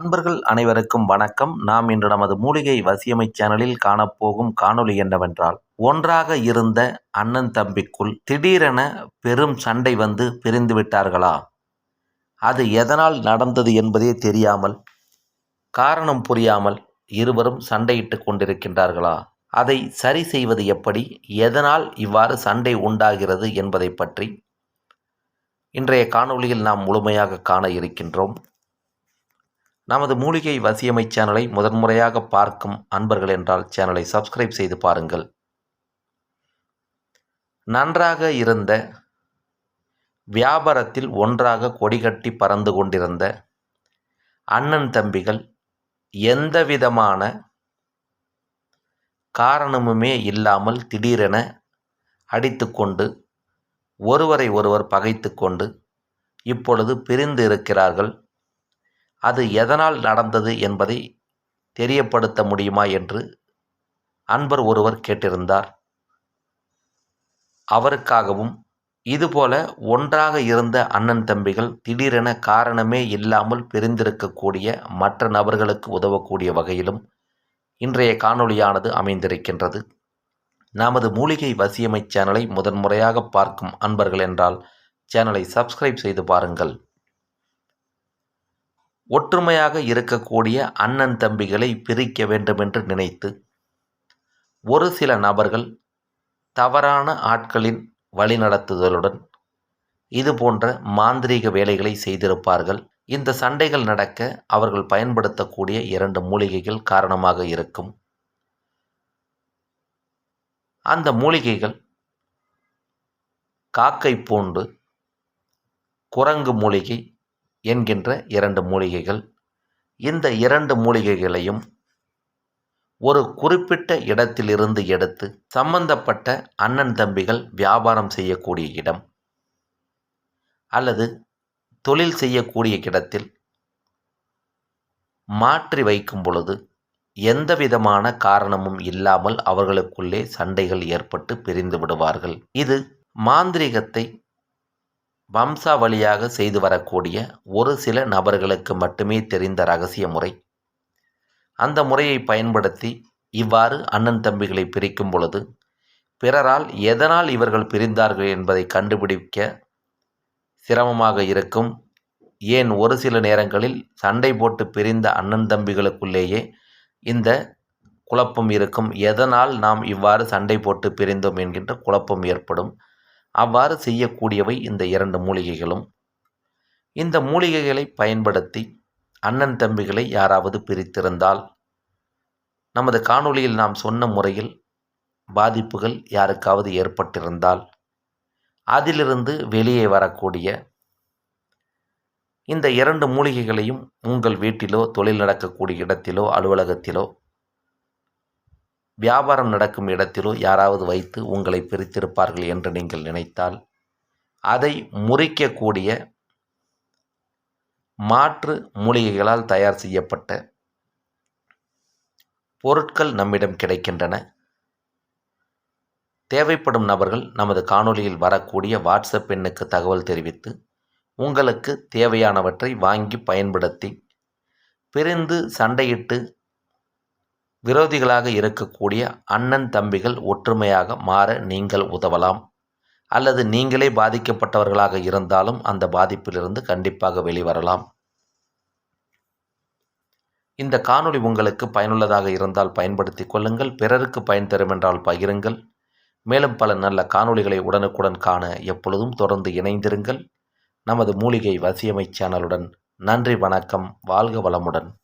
நண்பர்கள் அனைவருக்கும் வணக்கம். நாம் இன்று நமது மூலிகை வசியமை சேனலில் காணப்போகும் காணொளி என்னவென்றால் ஒன்றாக இருந்த அண்ணன் தம்பிக்குள் திடீரென பெரும் சண்டை வந்து பிரிந்து விட்டார்களா? அது எதனால் நடந்தது என்பதே தெரியாமல் காரணம் புரியாமல் இருவரும் சண்டையிட்டு கொண்டிருக்கின்றார்களா? அதை சரி செய்வது எப்படி? எதனால் இவ்வாறு சண்டை உண்டாகிறது என்பதை பற்றி இன்றைய காணொளியில் நாம் முழுமையாக காண இருக்கின்றோம். நமது மூலிகை வசியமை சேனலை முதன்முறையாக பார்க்கும் அன்பர்கள் என்றால் சேனலை சப்ஸ்கிரைப் செய்து பாருங்கள். நன்றாக இருந்த வியாபாரத்தில் ஒன்றாக கொடிகட்டி பறந்து கொண்டிருந்த அண்ணன் தம்பிகள் எந்த விதமான காரணமுமே இல்லாமல் திடீரென அடித்துக்கொண்டு ஒருவரை ஒருவர் பகைத்து கொண்டு இப்பொழுது பிரிந்து இருக்கிறார்கள். அது எதனால் நடந்தது என்பதை தெரியப்படுத்த முடியுமா என்று அன்பர் ஒருவர் கேட்டிருந்தார். அவருக்காகவும் இதுபோல ஒன்றாக இருந்த அண்ணன் தம்பிகள் திடீரென காரணமே இல்லாமல் பிரிந்திருக்கக்கூடிய மற்ற நபர்களுக்கு உதவக்கூடிய வகையிலும் இன்றைய காணொளியானது அமைந்திருக்கின்றது. நமது மூலிகை வசியமை சேனலை முதன்முறையாக பார்க்கும் அன்பர்கள் என்றால் சேனலை சப்ஸ்கிரைப் செய்து பாருங்கள். ஒற்றுமையாக இருக்கக்கூடிய அண்ணன் தம்பிகளை பிரிக்க வேண்டுமென்று நினைத்து ஒரு சில நபர்கள் தவறான ஆட்களின் வழிநடத்துதலுடன் இது போன்ற மாந்திரீக வேலைகளை செய்திருப்பார்கள். இந்த சண்டைகள் நடக்க அவர்கள் பயன்படுத்தக்கூடிய இரண்டு மூலிகைகள் காரணமாக இருக்கும். அந்த மூலிகைகள் காக்கை பூண்டு குரங்கு மூலிகை என்கின்ற இரண்டு மூலிகைகள். இந்த இரண்டு மூலிகைகளையும் ஒரு குறிப்பிட்ட இடத்திலிருந்து எடுத்து சம்பந்தப்பட்ட அண்ணன் தம்பிகள் வியாபாரம் செய்யக்கூடிய இடம் அல்லது தொழில் செய்யக்கூடிய இடத்தில் மாற்றி வைக்கும் பொழுது எந்த விதமான காரணமும் இல்லாமல் அவர்களுக்குள்ளே சண்டைகள் ஏற்பட்டு பிரிந்து விடுவார்கள். இது மாந்திரிகத்தை வம்சாவளியாக செய்து வரக்கூடிய ஒரு சில நபர்களுக்கு மட்டுமே தெரிந்த ரகசிய முறை. அந்த முறையை பயன்படுத்தி இவ்வாறு அண்ணன் தம்பிகளை பிரிக்கும் பொழுது பிறரால் எதனால் இவர்கள் பிரிந்தார்கள் என்பதை கண்டுபிடிக்க சிரமமாக இருக்கும். ஏன் ஒரு சில நேரங்களில் சண்டை போட்டு பிரிந்த அண்ணன் தம்பிகளுக்குள்ளேயே இந்த குழப்பம் இருக்கும். எதனால் நாம் இவ்வாறு சண்டை போட்டு பிரிந்தோம் என்கின்ற குழப்பம் ஏற்படும். அவ்வாறு செய்யக்கூடியவை இந்த இரண்டு மூலிகைகளும். இந்த மூலிகைகளை பயன்படுத்தி அண்ணன் தம்பிகளை யாராவது பிரித்திருந்தால் நமது காணொளியில் நாம் சொன்ன முறையில் பாதிப்புகள் யாருக்காவது ஏற்பட்டிருந்தால் அதிலிருந்து வெளியே வரக்கூடிய இந்த இரண்டு மூலிகைகளையும் உங்கள் வீட்டிலோ தொழில் நடக்கக்கூடிய இடத்திலோ அலுவலகத்திலோ வியாபாரம் நடக்கும் இடத்திலோ யாராவது வைத்து உங்களை பிரித்திருப்பார்கள் என்று நீங்கள் நினைத்தால் அதை முறிக்கக்கூடிய மாற்று மூலிகைகளால் தயார் செய்யப்பட்ட பொருட்கள் நம்மிடம் கிடைக்கின்றன. தேவைப்படும் நபர்கள் நமது காணொலியில் வரக்கூடிய வாட்ஸ்அப் எண்ணுக்கு தகவல் தெரிவித்து உங்களுக்கு தேவையானவற்றை வாங்கி பயன்படுத்தி பிரிந்து சண்டையிட்டு விரோதிகளாக இருக்கக்கூடிய அண்ணன் தம்பிகள் ஒற்றுமையாக மாற நீங்கள் உதவலாம். அல்லது நீங்களே பாதிக்கப்பட்டவர்களாக இருந்தாலும் அந்த பாதிப்பிலிருந்து கண்டிப்பாக வெளிவரலாம். இந்த காணொளி உங்களுக்கு பயனுள்ளதாக இருந்தால் பயன்படுத்தி கொள்ளுங்கள். பிறருக்கு பயன் தரும் என்றால் பகிருங்கள். மேலும் பல நல்ல காணொளிகளை உடனுக்குடன் காண எப்பொழுதும் தொடர்ந்து இணைந்திருங்கள். நமது மூலிகை வசியமை சேனலுடன் நன்றி வணக்கம் வாழ்க வளமுடன்.